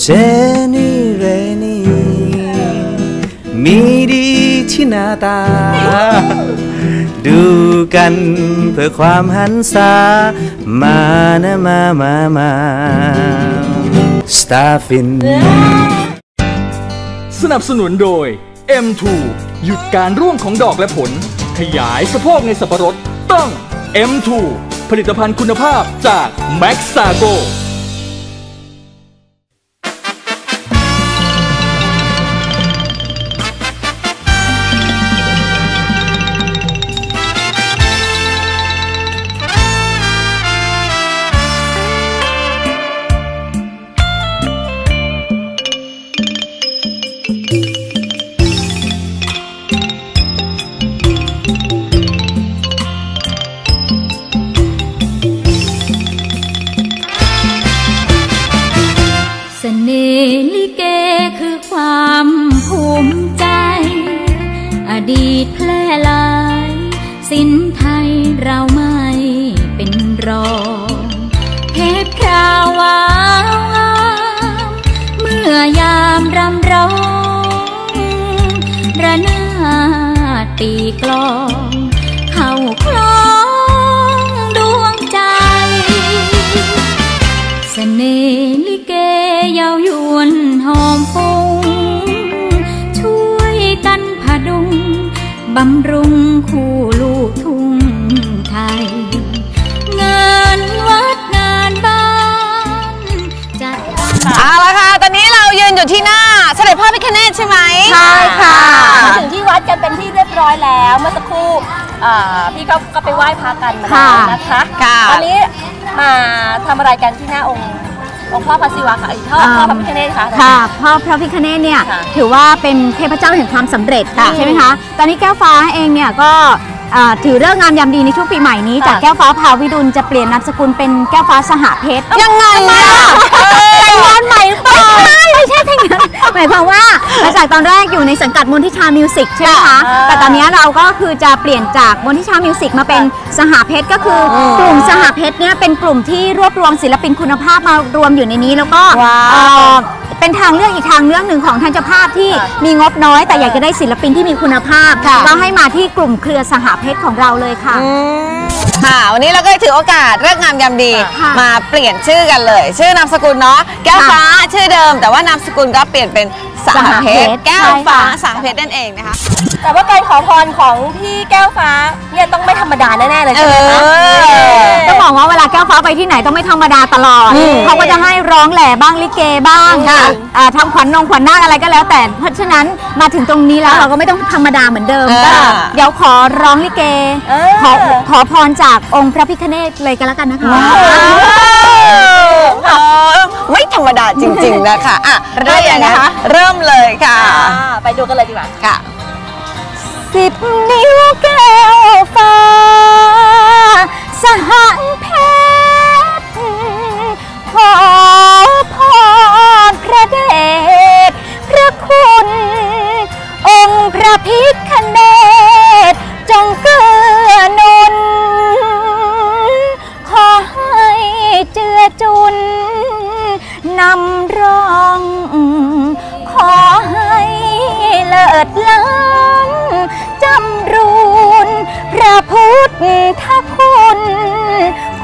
เจนี่เรนี่ มีดีที่หน้าตา ดูกันเพื่อความหันษามานะมามามาสตาร์ฟิน สนับสนุนโดย M2 หยุดการร่วงของดอกและผล ขยายสะโพกในสับปะรดต้อง M2 ผลิตภัณฑ์คุณภาพจาก Max s a g o ตีกลองเข้าคล้องดวงใจเสน่ห์ลิเกเยาวยวนหอมฟงช่วยกันพดุงบำรุงคู่ลูกทุ่งไทยงานวัดงานบ้านจัดการ เอาละค่ะ ตอนนี้เรายืนอยู่ที่หน้าเสด็จพ่อพิคเนตใช่ไหมใช่ค่ะอ่ามาถึงที่วัดกันเป็นที่เรียบร้อยแล้ว เมื่อสักครู่อ่าพี่ก็ก็ไปไหว้พระกันมาแล้วนะคะค่ะตอนนี้มาทำอะไรกันที่หน้าองค์องค์พ่อพระศิวะค่ะอีกพ่อพ่อพระพิฆเนศค่ะค่ะพ่อพระพิคเนตเนี่ยค่ะถือว่าเป็นเทพเจ้าแห่งความสำเร็จค่ะใช่ไหมคะตอนนี้แก้วฟ้าเองเนี่ยก็อ่าถือเลิกษ์งามยามดีในช่วงปีใหม่นี้ค่ะจากแก้วฟ้าพาวิดุลจะเปลี่ยนนามสกุลเป็นแก้วฟ้าสหเพชรยังไงอะ แต่งงานใหม่หรือเปล่าไม่ใช่ไม่ใช่แต่งงานหมายความว่าหลังจากตอนแรกอยู่ในสังกัดมนทิชามิวสิกใช่ไหมคะอ่าแต่ตอนนี้เราก็คือจะเปลี่ยนจากมนทิชามิวสิกมาเป็นสหเพชรก็คือกลุ่มสหเพชรเนี่ยเป็นกลุ่มที่รวบรวมศิลปินคุณภาพมารวมอยู่ในนี้แล้วก็ว้าวเอ่อเป็นทางเลือกอีกทางเลือกหนึ่งของทางเจ้าภาพที่ค่ะมีงบน้อย แต่อยากจะได้ศิลปินที่มีคุณภาพค่ะก็ให้มาที่กลุ่มเครือสหเพชรของเราเลยค่ะอืม ค่ะวันนี้เราก็ถือโอกาสเรื่องงามยามดีค่ะมาเปลี่ยนชื่อกันเลย ชื่อนามสกุลเนาะแก้วฟ้าชื่อเดิม แต่ว่านามสกุลก็เปลี่ยนเป็นสหเพชรแก้วฟ้าสหเพชรนั่นเองนะคะ แต่ว่าการขอพรของพี่แก้วฟ้าเนี่ยต้องไม่ธรรมดาแน่ๆเลยใช่ไหมคะเออต้องบอกว่าเวลาแก้วฟ้าไปที่ไหนต้องไม่ธรรมดาตลอดอืมเขาก็จะให้ร้องแหล่บ้างลิเกบ้างค่ะอ่าทำขวัญนงขวัญนาคอะไรก็แล้วแต่ เพราะฉะนั้นมาถึงตรงนี้แล้วเราก็ไม่ต้องธรรมดาเหมือนเดิมเออก็เดี๋ยวขอร้องลิเก เออ ขอขอพรจากองค์พระพิฆเนศเลยกันแล้วกันนะคะเออไม่ธรรมดาจริง ๆ นะคะอะเริ่มเลยนะคะ เริ่มเลยค่ะอ่าไปดูกันเลยดีกว่าค่ะสิบนิ้วแก้วฟ้า สหังเพชรขอพรพระเดชพระคุณ องค์พระพิฆเนศจง จือจุนนำร้อง ขอให้เลิศล้ำจำรูนพระพุทธคุณ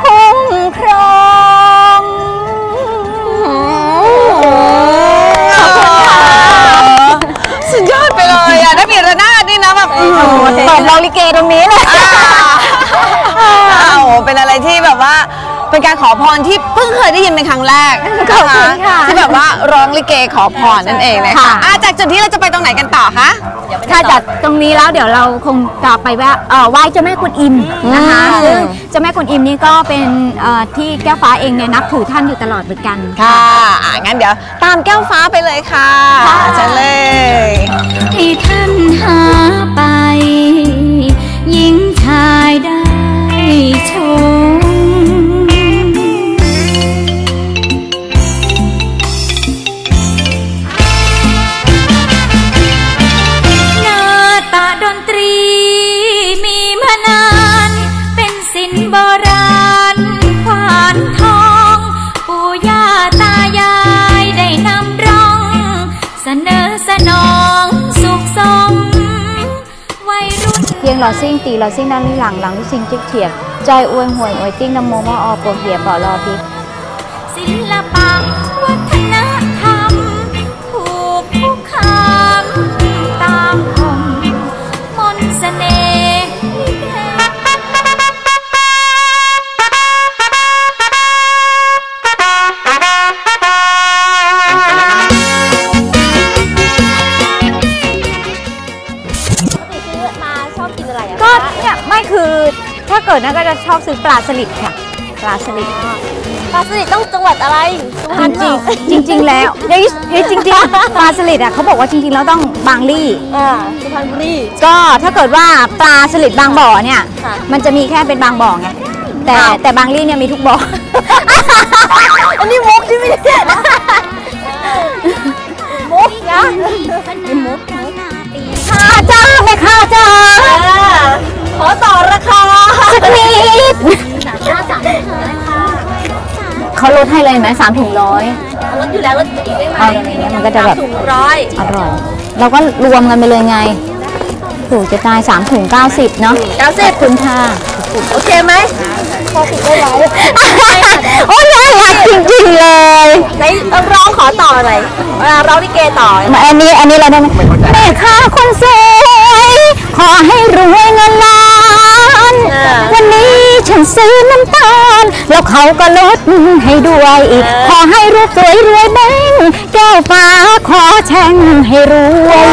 คุ้มครองขอบคุณค่ะสุดยอดไปเลยอะได้เปลี่ยนระนาดนี่นะแบบตอบเราลิเกตรงนี้เลย อ้าวเป็นอะไรที่แบบว่า เป็นการขอพรที่เพิ่งเคยได้ยินเป็นครั้งแรกขอบคุณค่ะ ที่แบบว่าร้องลิเกขอพรนั่นเองนะคะค่ะอะจากจุดที่เราจะไปตรงไหนกันต่อคะ ถ้าจากตรงนี้แล้วเดี๋ยวเราคงจะไปว่าเอ่อไหว้เจ้าแม่กุนอิมนะคะอืมซึ่งเจ้าแม่กุนอิมนี่ก็เป็นเอ่อที่แก้วฟ้าเองเนี่ยนับถือท่านอยู่ตลอดเหมือนกัน ค่ะอะงั้นเดี๋ยวตามแก้วฟ้าไปเลยค่ะค่ะ เชิญเลย ที่ท่านหาไป tiếng lò xinh tì lò xinh đang lưu lẳng lẳng lưu xinh chiếc thiệp ใจอวยหวยอวยติ้งนโมมออปวดเหียบ่อรอพิศิลปะวัฒนา เกิดนะก็จะชอบซื้อปลาสลิดค่ะ ปลาสลิดปลาสลิดต้องจังหวัดอะไรสุพรรณจเปริล่างๆจริงๆแล้วเฮ้ยเฮ้ยจริงๆปลาสลิดอะเขาบอกว่าจริงๆแล้วต้องบางลี่ อ่าสุพรรณบุรี ก็ถ้าเกิดว่าปลาสลิดบางบ่อเนี่ย ค่ะ มันจะมีแค่เป็นบางบ่อไงแต่อ้าวแต่บางลี่เนี่ยมีทุกบ่อ อันนี้มุกใช่ไหมเนี่ยมุกนะมุกมุกข้าจ้าแม่ข้าจ้าอ่าขอต่อราคา สักนิดเขาลดให้เลยไหมสามถุงร้อยลดอยู่แล้วลดอีกได้ไหมเอาอย่างเงี้ยมันก็จะแบบถุงร้อยอร่อยเราก็รวมกันไปเลยไงถูกจะตายสามถุงเก้าสิบเนาะเก้าสิบคุณค่ะโอเคไหมพอผิดได้ไหมโอ้ยน่ารักจริงๆเลยไหนร้องขอต่อหน่อยเวลาร้องลิเกต่อมาอันนี้อันนี้เราได้ไหมแม่ค้าคนสวยขอให้รวยเงินล้าน วันนี้ฉันซื้อน้ำตาล แล้วเขาก็ลดให้ด้วยอีก ขอให้รูปสวยรวยแบงค์แก้วฟ้าขอแช่งให้รวย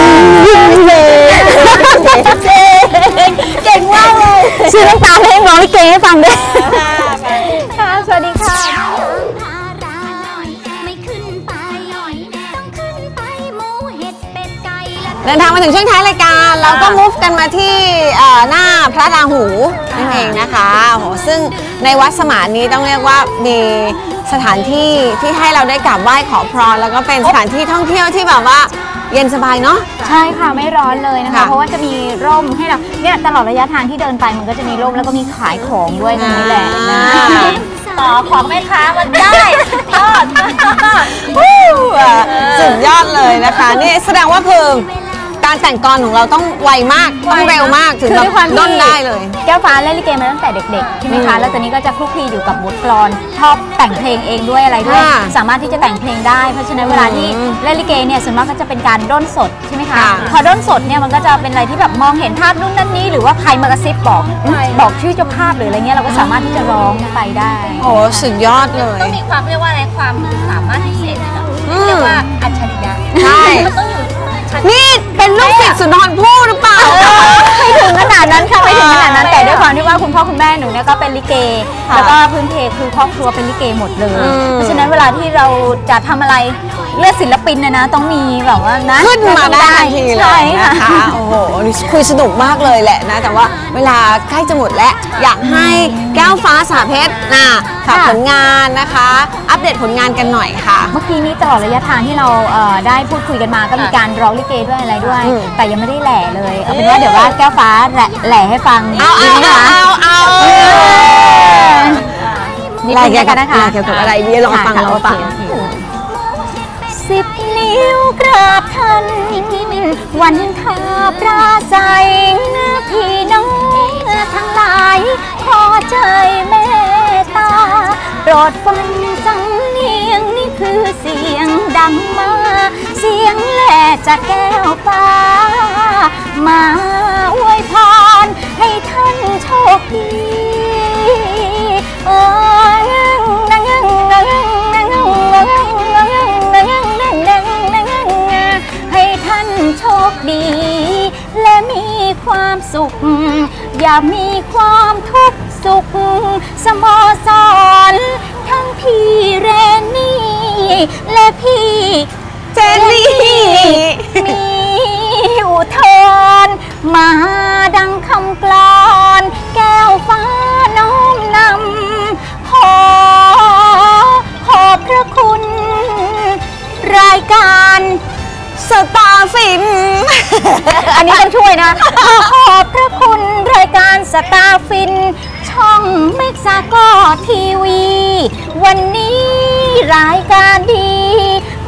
เก่งมากเลยซื้อน้ำตาลให้ร้องลิเกให้ฟังด้วย เดินทางมาถึงช่วงท้ายรายการเราก็มุฟกันมาที่เอ่อหน้าพระราหูนั่นเองนะคะโอ้โหซึ่งในวัดสมานนี้ต้องเรียกว่ามีสถานที่ที่ให้เราได้กราบไหว้ขอพรแล้วก็เป็นสถานที่ท่องเที่ยวที่แบบว่าเย็นสบายเนาะใช่ค่ะไม่ร้อนเลยนะคะ ค่ะเพราะว่าจะมีร่มให้เราเนี่ยตลอดระยะทางที่เดินไปมันก็จะมีร่มแล้วก็มีขายของด้วยตรงนี้แหละนะอ่า ต่อของแม่ค้ามันได้ยอด วู้อะสุดยอดเลยนะคะ นี่แสดงว่าคือ การแต่งกรของเราต้องไวมาก ต้องเร็วมากถึงคือแบด้วยความบที่ด้นได้เลย แก้วฟ้าเล่นลิเกมาตั้งแต่เด็กๆใช่ไหมคะอืมแล้วตอนนี้ก็จะคลุกคลีอยู่กับบทกลอนชอบแต่งเพลงเองด้วยอะไรด้วยค่ะสามารถที่จะแต่งเพลงได้ เพราะฉะนั้นเวลาที่อืมเล่นลิเกเนี่ยส่วนมากก็จะเป็นการด้นสดใช่ไหมคะค่ะพอด้นสดเนี่ยมันก็จะเป็นอะไรที่แบบมองเห็นภาพนู่นนั่นนี่หรือว่าใครมากระซิบบอกบอกชื่อเจ้าภาพหรืออะไรเงี้ยเราก็สามารถที่จะร้องไปได้โอ้สุดยอดเลยต้องมีความเรียกว่าอะไรความสามารถพิเศษเลยนะอืมเรียกว่าอัจฉริยะใช่มันต้องอยู่ชั้ นนี่เป็นลูกศิษย์สุนทรภู่หรือเปล่า ไม่ถึงขนาดนั้นค่ะไม่ถึงขนาดนั้นแต่ด้วยความที่ว่าคุณพ่อคุณแม่หนูเนี่ยก็เป็นลิเกค่ะแล้วก็พื้นเพคือครอบครัวเป็นลิเกหมดเลยอืมเพราะฉะนั้นเวลาที่เราจะทำอะไรเลือกศิลปินนะนะต้องมีแบบว่านะขึ้นมาได้ทันทีเลใช่ยนะค่ะคะโอ้โหนี่คุยสนุกมากเลยแหละนะ แต่ว่าเวลาใกล้จะหมดแล้วอยากให้ แก้วฟ้าสาเพชรนะฝากผลงานนะคะ อัปเดตผลงานกันหน่อยค่ะ เมื่อกี้นี้ตลอดระยะทางที่เราเอ่อได้พูดคุยกันมาก็มีการร้องลิเกด้วยอะไรด้วย อืม แต่ยังไม่ได้แหล่เลยเอาเป็นว่าเดี๋ยวว่าแก้วฟ้าแหล่แหล่ให้ฟังเอาเอาดีไหมเอาคะเอาเอานิดรายนึงเกี่ยวกักันบนะคะรายเกี่ยวกับอะไรดีลองฟังค่ะลองฟังโเคโอเคสิบนิ้วกราบท่านวันทาปราศัย อใจเมตตาโปรดฟังสำเนียงนี่คือเสียงดังมา เสียงแหล่จากแก้วฟ้า มาอวยพรให้ท่านโชคดีเอ้ยนังนังนังนังนังนังนังนังนังนังนังนังนังให้ท่านโชคดี และมีความสุข อย่ามีความทุกข์ สุขสโมสร ทั้งพี่เรนนี่ และพี่เจนนี่มีอุทธรมาดังคำกลอน แก้วฟ้าน้อมนำขอขอบพระคุณ รายการสตาร์ฟินอันนี้ต้องช่วยนะ ขอบพระคุณรายการสตาร์ฟิน ช่องเมกซาก็ทีวี วันนี้รายการดี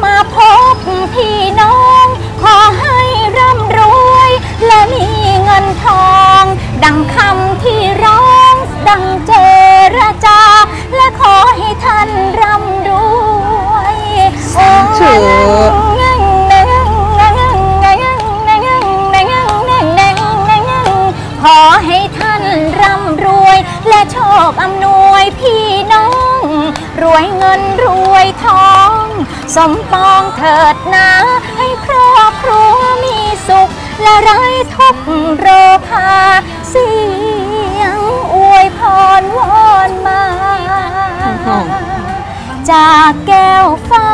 มาพบพี่น้อง ขอให้ร่ำรวย และมีเงินทอง ดังคำที่ร้อง ดังเจรจา และขอ วยเงินรวยทอง สมปองเถิดนะ ให้ครอบครัวมีสุข และไร้ทุกข์โรคาเสียงอวยพรวอนมา จากแก้วฟ้า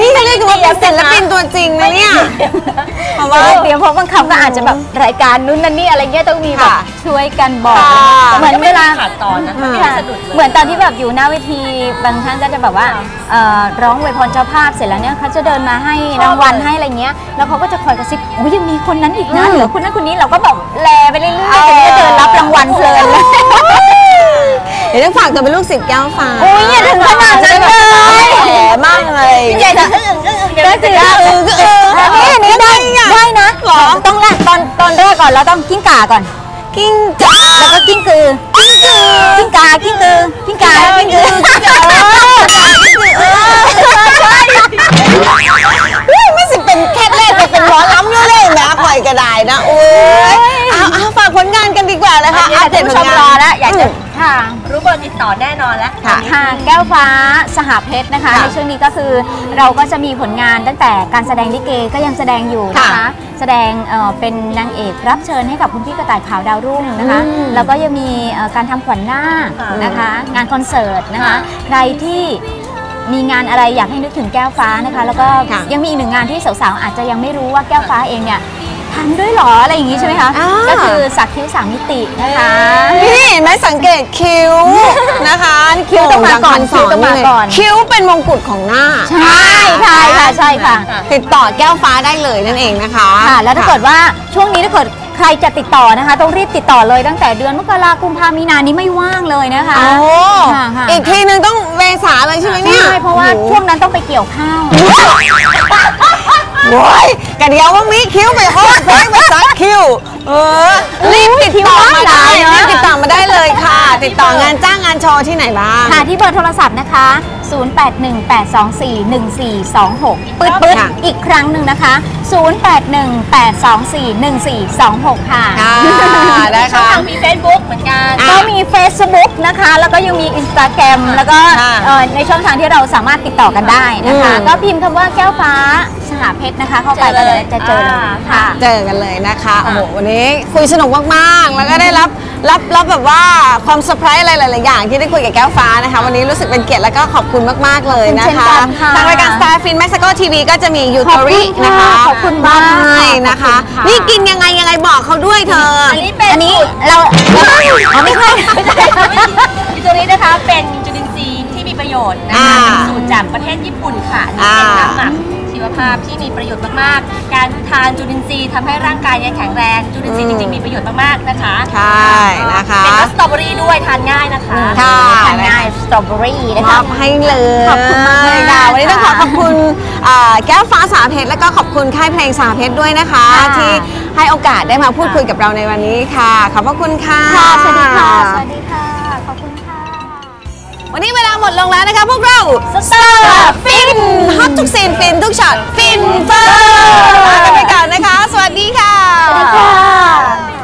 นะคะนี่เรียกว่าเป็นศิลปินตัวจริงนะเนี่ยเพราะว่าเดี๋ยวเพราะบางคำก็อาจจะแบบรายการนู้นนั่นนี่อะไรเงี้ยต้องมีแบบค่ะช่วยกันบอกค่ะเหมือนเวลาขาดตอนนะไม่มีค่ะสะดุดเลยเหมือนตอนที่แบบอยู่หน้าเวทีบางท่านก็จะแบบว่าเอ่อร้องอวยพรเจ้าภาพเสร็จแล้วเนี่ยเขาจะเดินมาให้รางวัลให้อะไรเงี้ยแล้วเขาก็จะคอยกระซิบโอ้ยยังมีคนนั้นอีกนะเหลือคนนั้นคนนี้เราก็แบบแลไปเรื่อยๆจนได้เดินรับรางวัลเพลินเลย เดี๋ยวต้องฝากตัวเป็นลูกศิษย์แก้วฟ้าโอ้ยอย่าถึงขนาดนั้นเลยแหมมากเลยใหญ่จะอึ้งอึ้งอึ้งก็คือเออก็เออนี่อันนี้ได้ได้นะหรอต้องแรกตอนตอนแรกก่อนเราต้องกิ้งก่าก่อน กิ้งจ้าแล้วก็กิ้งกือ กิ้งกือ กิ้งกากิ้งกือ กิ้งกากิ้งกือเฮ้ยไม่สิเป็นแค่เล่นแต่เป็นหมอล้ำเลยนะคอยกระไดนะโอ้ยเอาเอาฝากผลงานกันดีกว่านะคะอยากจะผู้ชมรอแล้วอยากจะค่ะ รู้เบอร์ติดต่อแน่นอนแล้ว ค่ะค่ะแก้วฟ้าสหเพชรนะคะ ค่ะในช่วงนี้ก็คือเราก็จะมีผลงานตั้งแต่การแสดงลิเกก็ยังแสดงอยู่นะคะ ค่ะแสดงเอ่อเป็นนางเอกรับเชิญให้กับคุณพี่กระต่ายขาวดาวรุ่งนะคะ อืมแล้วก็ยังมีเอ่อการทำขวัญหน้าคค่ะนะคะ งานคอนเสิร์ตนะคะ ค่ะใครที่มีงานอะไรอยากให้นึกถึงแก้วฟ้านะคะ แล้วก็ค่ะ ยังมีอีกหนึ่งงานที่สาวๆอาจจะยังไม่รู้ว่าแก้วฟ้าเองเนี่ย ทำด้วยเหรออะไรอย่างนี้ใช่ไหมคะ อ่า ก็คือสักคิ้วสามมิตินะคะ นี่เห็นไหมสังเกตคิ้วนะคะนี่คิ้วต้องมาก่อนขงคิ้วต้องมาก่อน คิ้วเป็นมงกุฎของหน้า ใช่ใช่ค่ะใช่ค่ะ ติดต่อแก้วฟ้าได้เลยนั่นเองนะคะค่ะแล้วถ้าเกิดว่าช่วงนี้ถ้าเกิดใครจะติดต่อนะคะ ต้องรีบติดต่อเลยตั้งแต่เดือนมกราคมพามีนานี้ไม่ว่างเลยนะคะ โอ้ค่ะค่ะ อีกทีนึงต้องเวสาเลยใช่ไหมเนี่ยใช่เพราะว่าโอ้โหช่วงนั้นต้องไปเกี่ยวข้าว โว้ยกระเดียวว่ามีคิ้วไปโฮดเพลงไปซักคิ้วเออรีบติดต่อมาได้คิ้วว่างรีนะบติดต่อมาได้เลยค่ะ ติดต่องานจ้างงานโชว์ที่ไหนบ้าง ค่ะที่เบอร์โทรศัพท์นะคะ 0818241426 ปืดปืดค่ะอีกครั้งหนึ่งนะคะ 0818241426 ค่ะค่ะนะช่องคะทางมี Facebook เหมือนกัน ก็มี Facebook นะคะ แล้วก็ยังมี Instagram แล้วก็ค่ะเอ่อในช่องทางที่เราสามารถติดต่อกันได้นะคะ อืม ก็พิมพ์คำว่าแก้วฟ้าสหเพชรนะคะ เข้าไปก็เลยจะเจอเลยอ่า ค่ะ เจอกันเลยนะคะ โอ้โห วันนี้คุยสนุกมาก ๆ แล้วก็ได้รับ รับรับแบบว่าความเซอร์ไพรส์อะไรหลาย ๆ อย่างที่ได้คุยกับแก้วฟ้านะคะ วันนี้รู้สึกเป็นเกียรติแล้วก็ขอบคุณมาก ๆ เลยนะขอบคุณเช่นคะกันค่ะทางรายการ Star Fin Mexico TV ก็จะมียูขทอบอคุรี่ณค่ะนะคะขอบคุณมากให้นะคะ ขอบคุณค่ะ นี่กินยังไงยังไงบอกเขาด้วยเธออันนี้เป็นอันนี้เราอ๋อไม่ใช่ไม่ใช่ที่ตัวนี้นะคะเป็นจุลินทรีย์ที่มีประโยชน์นะคะอ่าเป็นสูตรจากประเทศญี่ปุ่นค่ะอันนี่เป็นน้ำหมัก ชีวภาพที่มีประโยชน์มากๆ การทานจุลินทรีย์ทำให้ร่างกายเนี่ยแข็งแรง จุลินทรีย์จริงๆมีประโยชน์มากๆนะคะใช่นะคะ เป็นรสสตรอเบอรี่ด้วยทานง่ายนะคะค่ะ ทานง่ายสตรอเบอรี่นะมคะ อบให้เลยขอบคุณมากๆค่ะ วันนี้ต้องขอค่ะขอบคุณอ่าแก้วฟ้าสาเพชร แล้วก็ขอบคุณค่ายเพลงสาเพชรด้วยนะคะ ค่ะ ที่ให้โอกาสได้มาพูดคุยกับเราในวันนี้ค่ะ ขอบพระคุณค่ะ ค่ะสวัสดีค่ะ สวัสดี วันนี้เวลาหมดลงแล้วนะคะพวกเราสตาร์ฟินฮอตทุกซีนฟินทุกช็อตฟินเฟอร์ลากันไปก่อนนะคะ สวัสดีค่ะ สวัสดีค่ะ